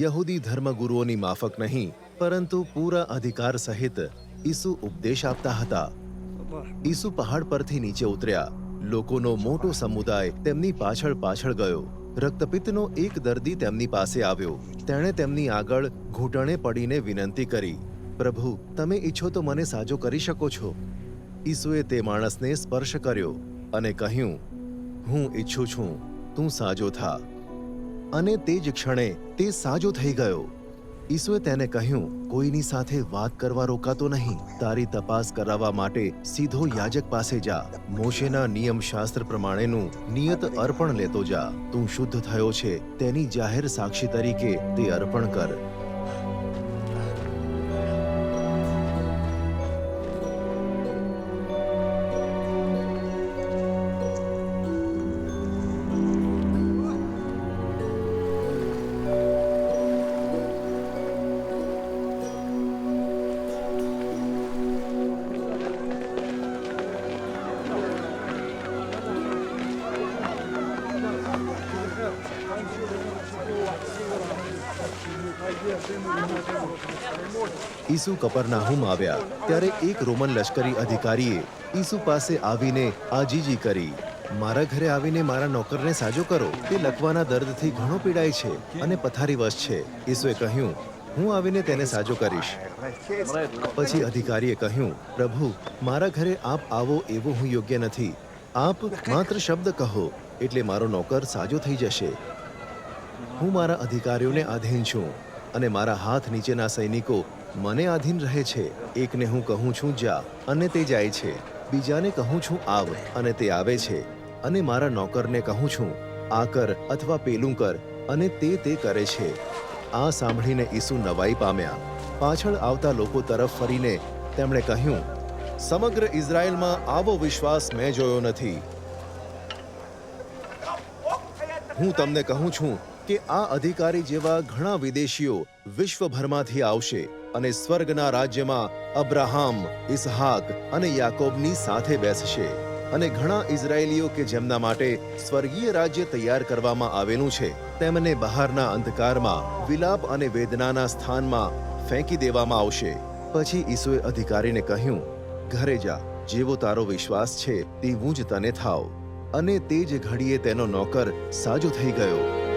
યહૂદી ધર્મગુરુઓની માફક નહીં, પરંતુ પૂરા અધિકાર સહિત ઈસુ ઉપદેશ આપતા હતા. ઈસુ પહાડ પરથી નીચે ઉતર્યા. લોકોનો મોટો સમુદાય તેમની પાછળ પાછળ ગયો. રક્તપિત્તનો એક દર્દી તેમની પાસે આવ્યો. તેણે તેમની આગળ ઘૂંટણે પડીને વિનંતી કરી, પ્રભુ, તમે ઈચ્છો તો મને સાજો કરી શકો છો. ઈસુએ તે માણસને સ્પર્શ કર્યો અને કહ્યું, હું ઈચ્છું છું, તું સાજો થા. અને તે જ ક્ષણે તે સાજો થઈ ગયો. ઈસુએ તેને કહ્યું, કોઈની સાથે વાત કરવા રોકાતો નહીં. તારી તપાસ કરાવવા માટે સીધો યાજક પાસે જા. મોશેના નિયમ શાસ્ત્ર પ્રમાણેનું નિયત અર્પણ લેતો જા. તું શુદ્ધ થયો છે. તેની જાહેર સાક્ષી તરીકે તે અર્પણ કર. ઈસુ કપરનાહુમ આવ્યા. ત્યારે એક રોમન લશ્કરી અધિકારીએ ઈસુ પાસે આવીને આજીજી કરી, મારા ઘરે આવીને મારા નોકરને સાજો કરો. તે લકવાના દર્દથી ઘણો પીડાય છે અને પથારીવશ છે. ઈસુએ કહ્યું, હું આવીને તેને સાજો કરીશ. પછી અધિકારીએ કહ્યું, પ્રભુ, મારા ઘરે આપ આવો એવો હું યોગ્ય નથી. આપ માત્ર શબ્દ કહો, એટલે મારો નોકર સાજો થઈ જશે. હું મારા અધિકારીઓને આધીન છું અને મારા હાથ નીચેના સૈનિકો મને આધીન રહે છે. એકને હું કહું છું, જા. અને તે જાય છે. બીજાને કહું છું, આવ. અને તે આવે છે. અને મારા નોકરને કહું છું, આ કર અથવા પેલું કર. અને તે તે કરે છે. આ સાંભળીને ઈસુ નવાઈ પામ્યા. પાછળ આવતા લોકો તરફ ફરીને તેમણે કહ્યું, સમગ્ર ઇઝરાયલમાં આવો વિશ્વાસ મેં જોયો નથી. હું તમને કહું છું કે આ અધિકારી જેવા ઘણા વિદેશીઓ વિશ્વભરમાંથી આવશે. અને સ્વર્ગના રાજ્યમાં અબ્રાહમ ઇસહાક અને યાકોબની સાથે બેસશે. અને ઘણા ઇઝરાયેલીઓ કે જેમના માટે સ્વર્ગીય રાજ્ય તૈયાર કરવામાં આવેલું છે, તેમને બહારના અંધકારમાં, વિલાપ અને વેદનાના સ્થાનમાં ફેંકી દેવામાં આવશે. પછી ઈસુએ અધિકારીને કહ્યું, ઘરે જા, જેવો તારો વિશ્વાસ છે, તેવું જ તને થાવ. અને તે જ ઘડીએ તેનો નોકર સાજો થઈ ગયો.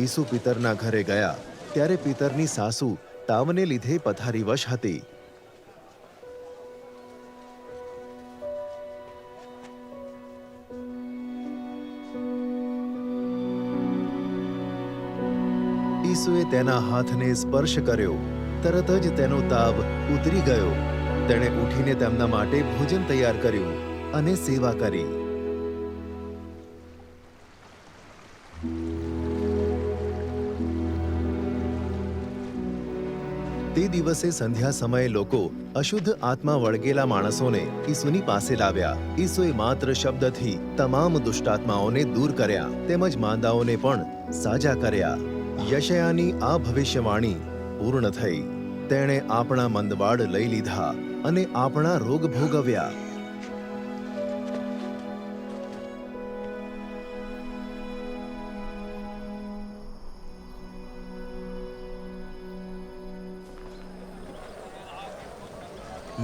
ઈસુ પિતરના ઘરે ગયા, ત્યારે પિતરની સાસુ તાવને લીધે પથારીવશ હતી. ઈસુએ તેના હાથને સ્પર્શ કર્યો, તરત જ તેનો તાવ ઉતરી ગયો. તેણે ઉઠીને તેમના માટે ભોજન તૈયાર કર્યું અને સેવા કરી. તે દિવસે સંધ્યા સમયે લોકો અશુદ્ધ આત્મા વળગેલા માણસોને ઈસુની પાસે લાવ્યા. ઈસુએ માત્ર શબ્દથી તમામ દુષ્ટાત્માઓને દૂર કર્યા તેમજ માંદાઓને પણ સાજા કર્યા. યશયાની આ ભવિષ્યવાણી પૂર્ણ થઈ. તેણે આપણા મંદવાડ લઈ લીધા અને આપણા રોગ ભોગવ્યા.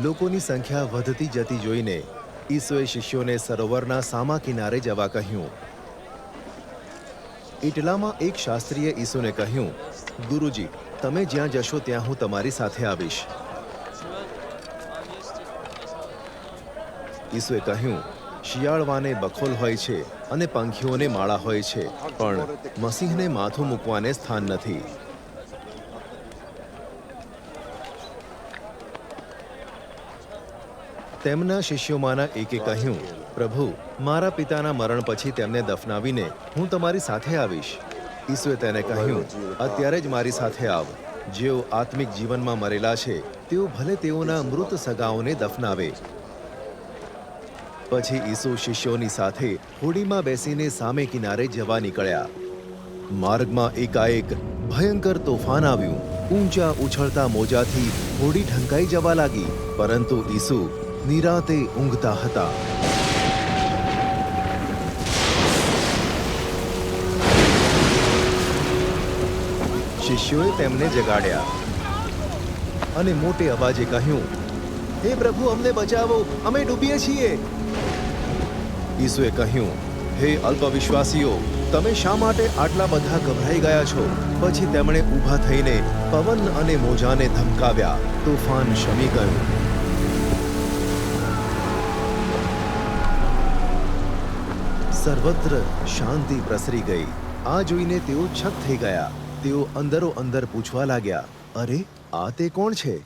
લોકોની સંખ્યા વધતી જતી જોઈને ઈસોએ શિષ્યોને સરોવરના સામા કિનારે જવા કહ્યું. એટલામાં એક શાસ્ત્રીએ ઈસુને કહ્યું, ગુરુજી, તમે જ્યાં જશો ત્યાં હું તમારી સાથે આવીશ. ઈસુએ કહ્યું, શિયાળવાને બખોલ હોય છે અને પંખીઓને માળા હોય છે, પણ મસીહને માથું મૂકવાને સ્થાન નથી. તેમના શિષ્યોમાંના એકે કહ્યું, પ્રભુ, મારા પિતાના મરણ પછી તેમને દફનાવીને હું તમારી સાથે આવીશ. ઈસુએ તેને કહ્યું, અત્યારે જ મારી સાથે આવ. જેઓ આત્મિક જીવનમાં મરેલા છે, તેઓ ભલે તેઓના મૃત સગાઓને દફનાવે. પછી ઈસુ શિષ્યોની સાથે હોડીમાં બેસીને સામે કિનારે જવા નીકળ્યા. માર્ગમાં એકાએક ભયંકર તોફાન આવ્યું. ઊંચા ઉછળતા મોજાથી હોડી ઢંકાઈ જવા લાગી. પરંતુ ઈસુ નિરાતે ઊંઘતા હતા. શિષ્યોએ તેમને જગાડ્યા અને મોટે અવાજે કહ્યું, હે પ્રભુ, અમને બચાવો, અમે ડૂબીએ છીએ. ઈસુએ કહ્યું, હે અલ્પવિશ્વાસીઓ, તમે શા માટે આટલા બધા ગભરાઈ ગયા છો? પછી તેમણે ઊભા થઈને પવન અને મોજાને ધમકાવ્યા, તોફાન શમી ગયું. સર્વત્ર શાંતિ પ્રસરી ગઈ. આ જોઈને તેઓ છક થઈ ગયા. તેઓ અંદરો અંદર પૂછવા લાગ્યા, અરે, આ તે કોણ છે?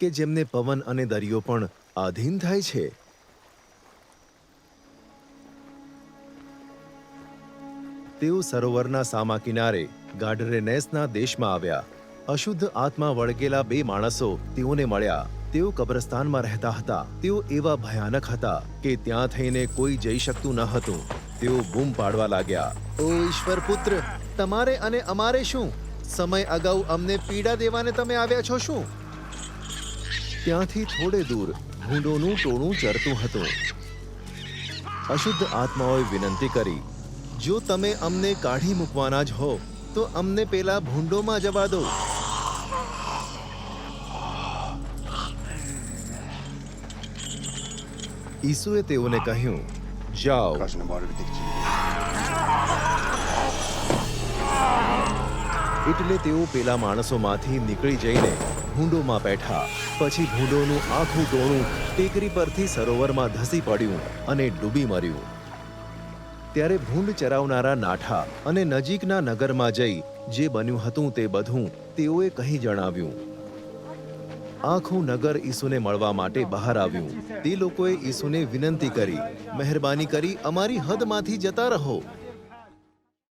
કે જેમને પવન અને દરિયો પણ આધીન થાય છે. તેઓ સરોવરના સામા કિનારે ગાડરેનેસના દેશમાં આવ્યા. અશુદ્ધ આત્મા વળગેલા બે માણસો તેઓને મળ્યા. તેઓ કબ્રસ્તાનમાં રહેતા હતા. તેઓ એવા ભયાનક હતા કે ત્યાં થઈને કોઈ જઈ શકતું ન હતું. તેઓ બૂમ પાડવા લાગ્યા. ઓ ઈશ્વર પુત્ર, તમારે અને અમારે શું? સમય અગાઉ અમને પીડા દેવાને તમે આવ્યા છો શું? ત્યાંથી થોડે દૂર ભૂંડોનું ટોળું ચરતું હતું. અશુદ્ધ આત્માઓએ વિનંતી કરી, જો તમે અમને કાઢી મૂકવાના જ હો, તો અમને પેલા ભૂંડોમાં જવા દો. ઈસુએ તેઓને કહ્યું જાઓ. એટલે તેઓ પેલા માણસોમાંથી નીકળી જઈને ભૂંડોમાં બેઠા. પછી ભૂંડોનું આખું ટોણું ટેકરી પરથી સરોવરમાં ધસી પડ્યું અને ડૂબી મર્યું. ત્યારે ભૂંડ ચરાવનારા નાઠા અને નજીકના નગરમાં જઈ જે બન્યું હતું તે બધું તેઓએ કહી જણાવ્યું. આખું નગર ઈસુને મળવા માટે બહાર આવ્યું. તે લોકોએ ઈસુને વિનંતી કરી, મહેરબાની કરી અમારી હદમાંથી જતા રહો.